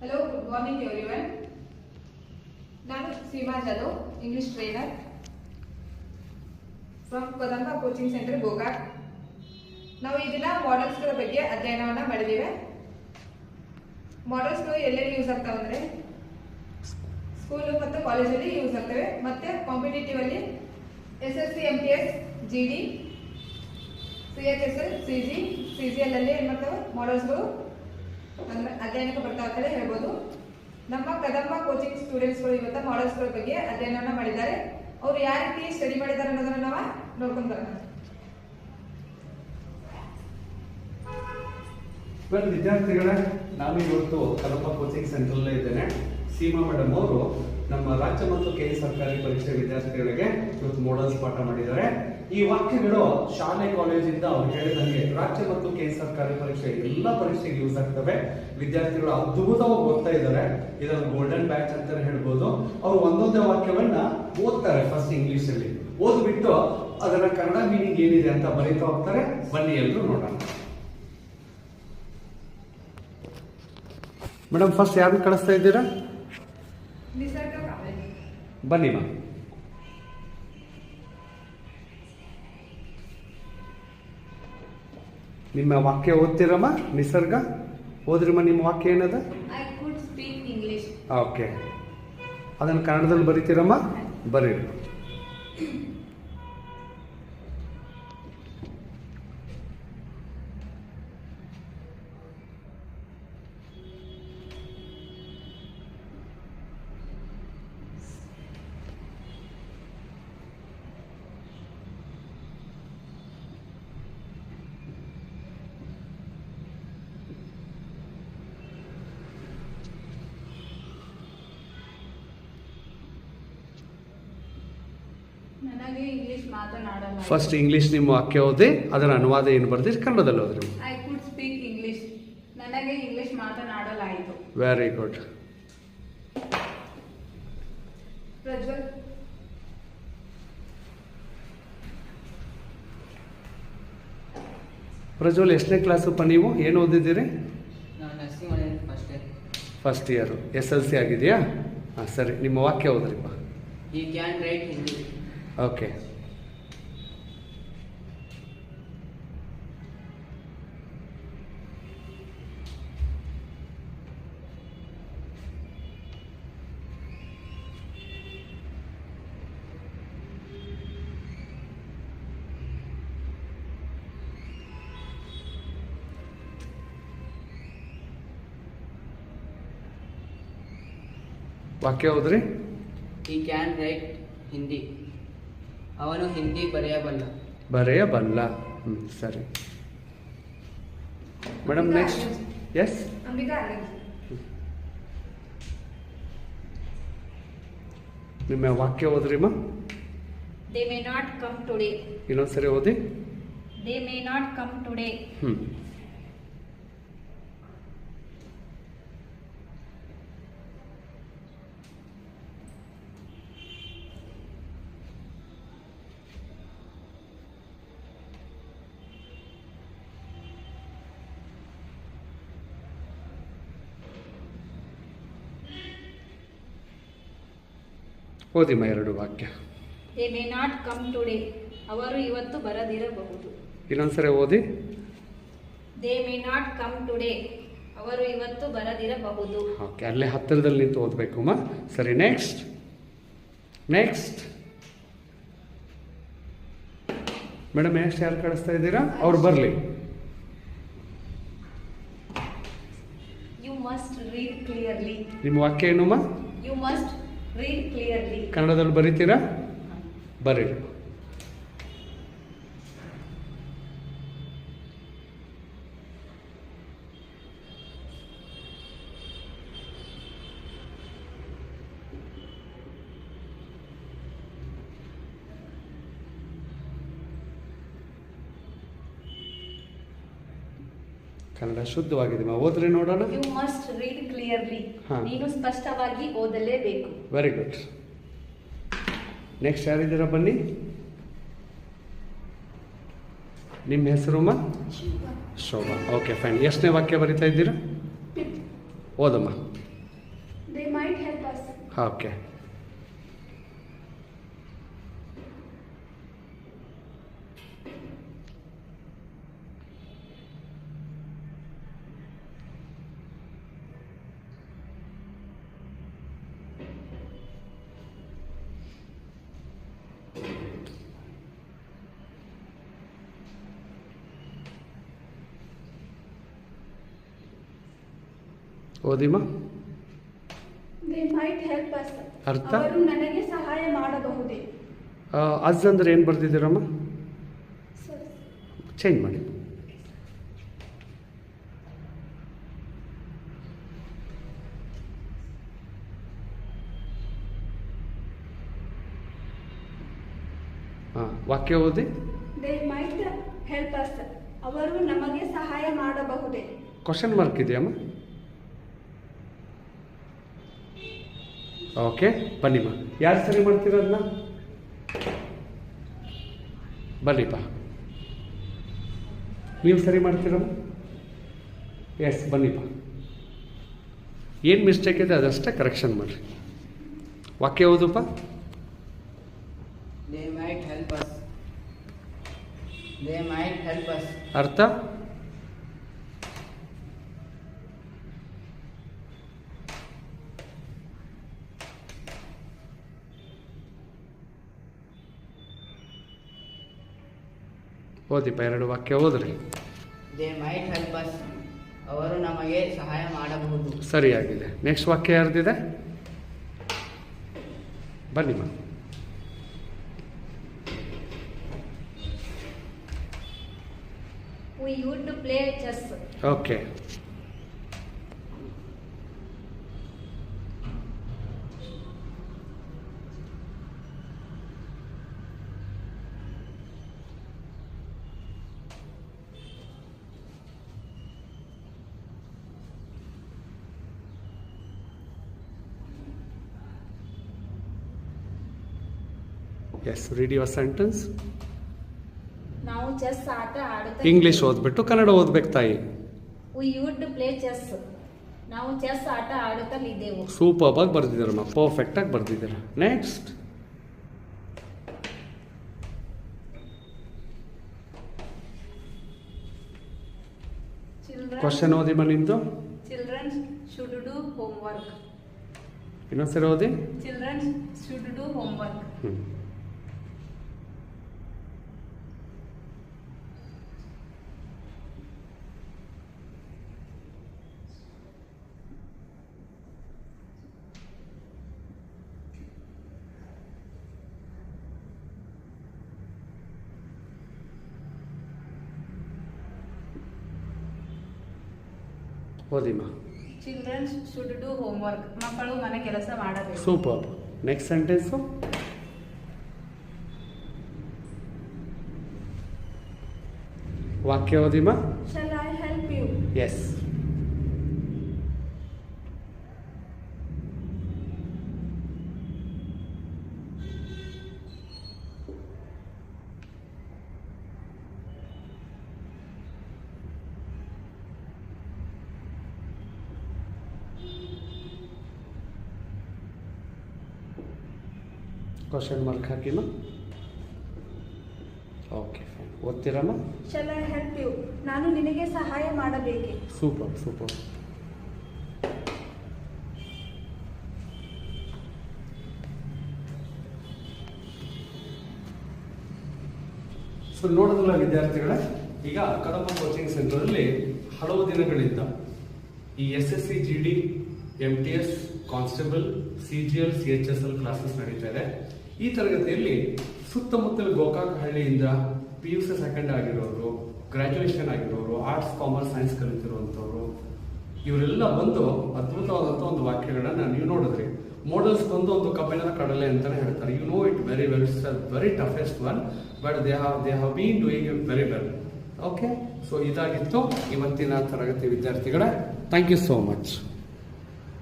Hello good morning everyone ನಾನು Seema Jadhav English trainer from Kadamba coaching centre Gokak ನಾವು ಈ ದಿನ ಮಾಡೆಲ್ಸ್ಗಳ ಬಗ್ಗೆ ಅಧ್ಯಯನವನ್ನು ಮಾಡಿದ್ದೇವೆ ಮಾಡೆಲ್ಸ್ಗಳು ಎಲ್ಲೆಲ್ಲಿ ಯೂಸ್ ಆಗ್ತಾವೆ ಅಂದರೆ ಸ್ಕೂಲು ಮತ್ತು ಕಾಲೇಜಲ್ಲಿ ಯೂಸ್ ಆಗ್ತವೆ. ಮತ್ತು ಕಾಂಪಿಟೇಟಿವ್ ಅಲ್ಲಿ S S C M T S G D C H S L C G C G L ಅಲ್ಲಿ ಏನು ಮಾಡ್ತವೆ? ಮಾಡೆಲ್ಸ್ಗಳು ಅಂದ್ರೆ ಅಧ್ಯಯನಕ್ಕೆ ಬರ್ತಾ ಅಂತ ಹೇಳ್ಬೋದು. ನಮ್ಮ ಕದಂಬ ಕೋಚಿಂಗ್ ಸ್ಟೂಡೆಂಟ್ಸ್ ಸ್ಟೂಡೆಂಟ್ಸ್ಗಳು ಇವತ್ತು ಮಾಡೆಲ್ಸ್ಗಳ ಬಗ್ಗೆ ಅಧ್ಯಯನವನ್ನ ಮಾಡಿದ್ದಾರೆ. ಅವ್ರು ಯಾವ ರೀತಿ ಸ್ಟಡಿ ಮಾಡಿದ್ದಾರೆ ಅನ್ನೋದನ್ನ ನಾವು ನೋಡ್ಕೊಂಡು ಬರೋಣ. ವೆಲ್ ವಿದ್ಯಾರ್ಥಿಗಳೇ, ನಾನು ಇವತ್ತು ಕಲಪ ಕೋಚಿಂಗ್ ಸೆಂಟರಲ್ಲೇ ಇದ್ದೇನೆ. ಸೀಮಾ ಮೇಡಮ್ ಅವರು ನಮ್ಮ ರಾಜ್ಯ ಮತ್ತು ಕೇಂದ್ರ ಸರ್ಕಾರಿ ಪರೀಕ್ಷೆ ವಿದ್ಯಾರ್ಥಿಗಳಿಗೆ ಇವತ್ತು ಮೋಡಲ್ಸ್ ಪಾಠ ಮಾಡಿದ್ದಾರೆ. ಈ ವಾಕ್ಯಗಳು ಶಾಲೆ ಕಾಲೇಜಿಂದ ಅವ್ರು ಹೇಳಿದಂಗೆ ರಾಜ್ಯ ಮತ್ತು ಕೇಂದ್ರ ಸರ್ಕಾರಿ ಪರೀಕ್ಷೆ ಎಲ್ಲ ಪರೀಕ್ಷೆಗೆ ಯೂಸ್ ಆಗ್ತವೆ. ವಿದ್ಯಾರ್ಥಿಗಳು ಅದ್ಭುತವಾಗಿ ಓದ್ತಾ ಇದ್ದಾರೆ. ಇದನ್ನು ಗೋಲ್ಡನ್ ಬ್ಯಾಚ್ ಅಂತ ಹೇಳ್ಬೋದು. ಅವ್ರು ಒಂದೊಂದೇ ವಾಕ್ಯವನ್ನ ಓದ್ತಾರೆ ಫಸ್ಟ್ ಇಂಗ್ಲಿಷ್ ಅಲ್ಲಿ. ಓದ್ಬಿಟ್ಟು ಅದರ ಕನ್ನಡ ಮೀನಿಂಗ್ ಏನಿದೆ ಅಂತ ಬರೀತಾ ಹೋಗ್ತಾರೆ. ಬನ್ನಿ ಎಲ್ಲರೂ ನೋಡೋಣ. ಮೇಡಮ್ ಫಸ್ಟ್ ಯಾರನ್ನ ಕಳಿಸ್ತಾ ಇದ್ದೀರಾ? ಬನ್ನಿ ಮಾ ನಿಮ್ಮ ವಾಕ್ಯ ಓದ್ತಿರಮ್ಮ? ನಿಸರ್ಗ? ಓದ್ರಿಮ್ಮ ನಿಮ್ಮ ವಾಕ್ಯ ಏನದ? ಓಕೆ ಅದನ್ನು ಕನ್ನಡದಲ್ಲಿ ಬರೀತೀರಮ್ಮ? ಬರೀರಿ. ಫಸ್ಟ್ ಇಂಗ್ಲಿಷ್ ನಿಮ್ಮ ವಾಕ್ಯ ಓದಿ ಅದರ ಅನುವಾದ ಏನು ಬರ್ದಿ ಕನ್ನಡದಲ್ಲಿ ಓದ್ರಿ. ಐ ಕುಡ್ ಸ್ಪೀಕ್ ಇಂಗ್ಲಿಷ್ ನನಗೆ English ಮಾತನಾಡಲಾಯಿತು. Very good Prajwal. Prajwal ಎಷ್ಟನೇ ಕ್ಲಾಸಪ್ಪ ನೀವು? ಏನು ಓದಿದ್ದೀರಿ? First first year S L C ಆಗಿದೆಯಾ? ಹಾಂ ಸರಿ. ನಿಮ್ಮ ವಾಕ್ಯ ಓದ್ರಿಪ್ಪ. ಈ ಕ್ಯಾನ್ ರೈಟ್ ಹಿಂದಿ ಓಕೆ ವಾಕ್ಯ ಓದ್ರಿ ಈ ಕ್ಯಾನ್ ರೈಟ್ ಹಿಂದಿ ಅವನು ಹಿಂದಿ ಬರೆಯಬಲ್ಲ. ಬರೆಯಬಲ್ಲ. ಹ್ಞೂ ಸರಿ. ಮೇಡಮ್ ನೆಕ್ಸ್ಟ್ ಎಸ್ ನಿಮ್ಮ ವಾಕ್ಯ ಓದ್ರಿ ಓದ್ರಿಮ್ಮ they may not come today ಇನ್ನೊಂದ್ಸರಿ ಓದಿ. They may not come today ಹ್ಞೂ ಓದಿಮ್ಮ ಎರಡು ವಾಕ್ಯ. They may not come today ಅವರು ಇವತ್ತು ಬರದಿರಬಹುದು. ಇನ್ನೊಂದ್ಸರಿ ಓದಿ. They may not come today ಅವರು ಇವತ್ತು ಬರದಿರಬಹುದು. ಓಕೆ ಅಲ್ಲೇ ಹತ್ತಿರದಲ್ಲಿ ನಿಂತು ಓದಬೇಕು ಅಮ್ಮ ಸರಿ ನೆಕ್ಸ್ಟ್ ನೆಕ್ಸ್ಟ್ ಮೇಡಮ್ ಎಷ್ಟು ಯಾರು ಕಳಿಸ್ತಾ ಇದ್ದೀರಾ? ಅವ್ರು ಬರಲಿ. ಯು ಮಸ್ಟ್ ರೀಡ್ ಕ್ಲಿಯರ್ಲಿ ನಿಮ್ಮ ವಾಕ್ಯ ಏನಮ್ಮ ಯು must ಕನ್ನಡದಲ್ಲಿ ಬರೀತೀರಾ? ಬರೀರಿ. ಕನ್ನಡ ಶುದ್ಧವಾಗಿದೆ. ಮಾ ಓದ್ರಿ ನೋಡೋಣ? You must read clearly. ನೀನು ಸ್ಪಷ್ಟವಾಗಿ ಓದಲೇಬೇಕು. ವೆರಿ ಗುಡ್ ನೆಕ್ಸ್ಟ್ ಯಾರಿದ್ದೀರಾ? ಬನ್ನಿ. ನಿಮ್ಮ ಹೆಸರುಮ್ಮ ಶೋಭಾ. ಓಕೆ ಫೈನ್ ಎಷ್ಟನೇ ವಾಕ್ಯ ಬರಿತಾ ಇದ್ದೀರಾ? ಓದಮ್ಮ. Okay they might help us ಅರ್ಥ? ಅವರು ನನಗೆ ಸಹಾಯ ಮಾಡಬಹುದೇ? ಅಜ್ ಅಂದ್ರೆ ಏನು ಬರ್ದಿದ್ದೀರಮ್ಮ? ಚೇಂಜ್ ಮಾಡಿ. ಹಾಂ ವಾಕ್ಯ ಓದಿ. ದೇ ಮೈಟ್ ಹೆಲ್ಪ್ ಅಸ್ ಅವರು ನಮಗೆ ಸಹಾಯ ಮಾಡಬಹುದೇ? ಕ್ವಶನ್ ಮಾರ್ಕ್ ಇದೆಯಮ್ಮ? ಓಕೆ ಬನ್ನಿಮ್ಮ ಯಾರು ಸರಿ ಮಾಡ್ತೀರದನ್ನ ಬನ್ನಿಪ್ಪ ನೀವು ಸರಿ ಮಾಡ್ತೀರಮ್ಮ ಎಸ್ ಬನ್ನಿಪ್ಪ ಏನು ಮಿಸ್ಟೇಕ್ ಇದೆ ಅದಷ್ಟೇ ಕರೆಕ್ಷನ್ ಮಾಡಿರಿ. ವಾಕ್ಯ ಓದುಪ್ಪ ಅರ್ಥ? ಓದಿಪ್ಪ ಎರಡು ವಾಕ್ಯ ಓದ್ರಿ. ದೇ ಮೈಟ್ ಹೆಲ್ಪ್ ಅಸ್ ಅವರು ನಮಗೆ ಸಹಾಯ ಮಾಡಬಹುದು. ಸರಿಯಾಗಿದೆ. ನೆಕ್ಸ್ಟ್ ವಾಕ್ಯ ಯಾರ್ದಿದೆ? ಬನ್ನಿ ma'am why you'd play chess. Okay yes read your sentence ನಾವು ಚೆಸ್ ಆಟ ಆಡುತ್ತಾ ಇಂಗ್ಲಿಷ್ ಓದ್ಬಿಟ್ಟು ಕನ್ನಡ ಓದ್ಬೇಕು ತಾಯಿ. ವಿ ಯುಡ್ ಪ್ಲೇ ಚೆಸ್ ನಾವು ಚೆಸ್ ಆಟ ಆಡುತ್ತಲಿದ್ದೆವು. ಸೂಪರ್ ಆಗಿ ಬರ್ದಿದ್ದೀರಮ್ಮ ಪರ್ಫೆಕ್ಟಾಗಿ ಬರ್ದಿದ್ದೀರ. ನೆಕ್ಸ್ಟ್ ಕ್ವಶನ್ ಓದಿ ನಿಂದು. ಚಿಲ್ಡ್ರನ್ಸ್ ಶುಡ್ ಡೂ ಹೋಮ್ವರ್ಕ್ ಇನ್ನೊಂದ್ಸರಿ ಓದಿ. ಚಿಲ್ಡ್ರನ್ಸ್ ಶುಡ್ ಡೂ ಹೋಮ್ವರ್ಕ್ ಹ್ಞೂ ಓದಿಮ್ಮ. Children's should do homework ಮಕ್ಕಳು ಮನೆ ಕೆಲಸ ಮಾಡಬೇಕು. ಸೂಪರ್ ನೆಕ್ಸ್ಟ್ ಸೆಂಟೆನ್ಸು ವಾಕ್ಯ ಓದಿಮ್ಮ. Shall I help you yes question mark ಹಾಕಿಮ್ಮ okay fine ಓದ್ತೀರಮ್ಮ ಶಲ್ ಐ ಹೆಲ್ಪ್ ಯು ನಾನು ನಿನಗೆ ಸಹಾಯ ಮಾಡಬೇಕೆ? ಸೂಪರ್ ಸೂಪರ್ ಸೊ ನೋಡಿದ್ರಲ್ಲ ವಿದ್ಯಾರ್ಥಿಗಳೇ ಈಗ ಕಡಪ ಕೋಚಿಂಗ್ ಸೆಂಟರಲ್ಲಿ ಹಲವು ದಿನಗಳಿಂದ ಈ S S C G D M T S constable C G L C H S L classes ನಡೀತಾ ಇದೆ. ಈ ತರಗತಿಯಲ್ಲಿ ಸುತ್ತಮುತ್ತಲ ಗೋಕಾಕ ಹಳ್ಳಿಯಿಂದ ಪಿ ಯು ಸಿ ಸೆಕೆಂಡ್ ಆಗಿರೋರು ಗ್ರ್ಯಾಜುಯೇಷನ್ ಆಗಿರೋರು ಆರ್ಟ್ಸ್ ಕಾಮರ್ಸ್ ಸೈನ್ಸ್ ಕಲಿತಿರುವಂಥವ್ರು, ಇವರೆಲ್ಲ ಬಂದು ಅದ್ಭುತವಾದಂಥ ಒಂದು ವಾಕ್ಯಗಳನ್ನು ನೀವು ನೋಡಿದ್ರಿ ಮೋಡಲ್ಸ್ ಬಂದು ಒಂದು ಕಬ್ಬಿಣದ ಕಡಲೆ ಅಂತಲೇ ಹೇಳ್ತಾರೆ. You know it very well it's very toughest one but they have they have been doing it very well okay so ಇದಾಗಿತ್ತು ಇವತ್ತಿನ ತರಗತಿ ವಿದ್ಯಾರ್ಥಿಗಳೇ. Thank you so much